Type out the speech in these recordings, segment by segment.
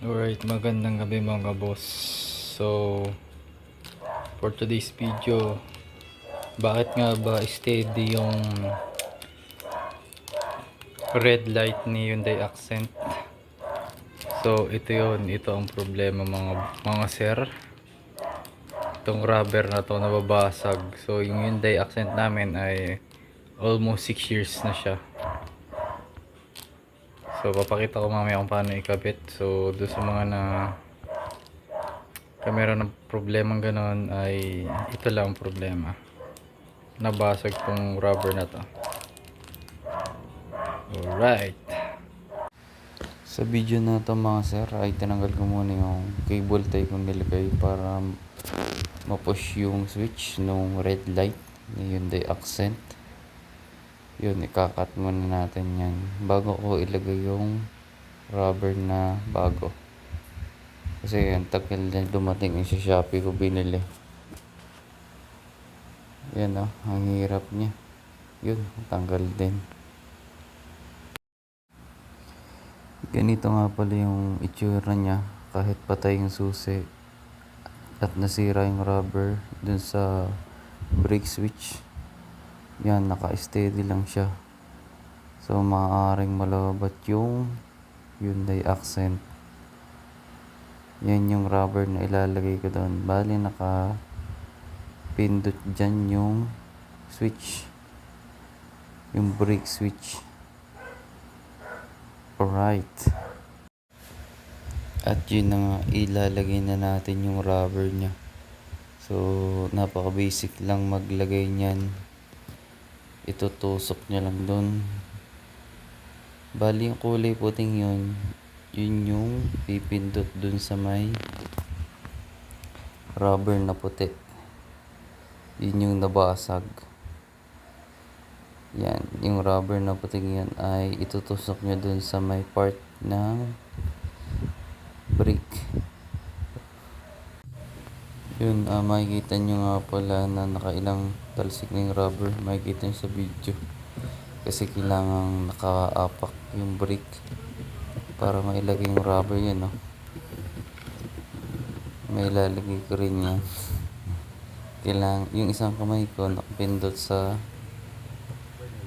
Alright, magandang gabi mga boss. So, for today's video, bakit nga ba steady yung red light ni Hyundai Accent? So, ito yon ito ang problema mga mga sir. Itong rubber na to nababasag. So, yung Hyundai Accent namin ay almost 6 years na siya. So, papakita ko mamaya kung paano ikabit. So, doon sa mga na kaya meron ng problemang ganon ay ito lang ang problema. Nabasag tong rubber na to. Alright. Sa video na to mga sir ay tinanggal ko muna yung cable tie kong nilagay para ma-push yung switch nung red light ni Hyundai Accent yun ikakat muna natin yan. Bago ko ilagay yung rubber na bago. Kasi ang tagal na dumating yung sa Shopee ko binili. Yan o ang hirap niya. Yun tanggal din. Ganito nga pala yung itsura niya. Kahit patay yung susi at nasira yung rubber dun sa brake switch yan, naka-steady lang siya. So, maaaring malabat yung Hyundai Accent. Yan yung rubber na ilalagay ko doon. Bali, naka pindot dyan yung switch. Yung brake switch. Alright. At yun na nga, ilalagay na natin yung rubber niya. So, napaka-basic lang maglagay niyan itutusok niya lang doon. Bali yung kulay puting yun, yun yung pipindot doon sa may rubber na puti. Yun yung nabasag. Yan, yung rubber na puting yan ay itutusok niya doon sa may part ng brake. Yun, uh, makikita nyo nga pala na nakailang talsik na rubber. Makikita nyo sa video. Kasi kailangan nakaapak yung brake para mailagay yung rubber yan, no? May ilalagay ko rin yan. Kailangan, yung isang kamay ko nakapindot sa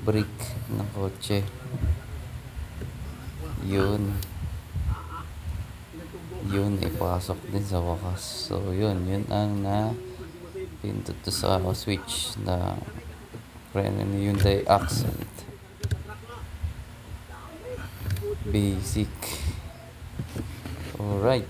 brake ng kotse. Yun yun ipasok din sa wakas. So yun yun ang na pindot sa switch na preno ni Hyundai Accent. Basic. Alright.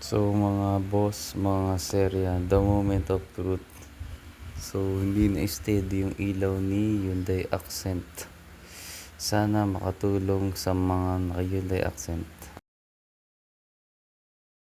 So mga boss, mga serya, the moment of truth So, hindi na steady yung ilaw ni Hyundai Accent. Sana makatulong sa mga naka Hyundai Accent.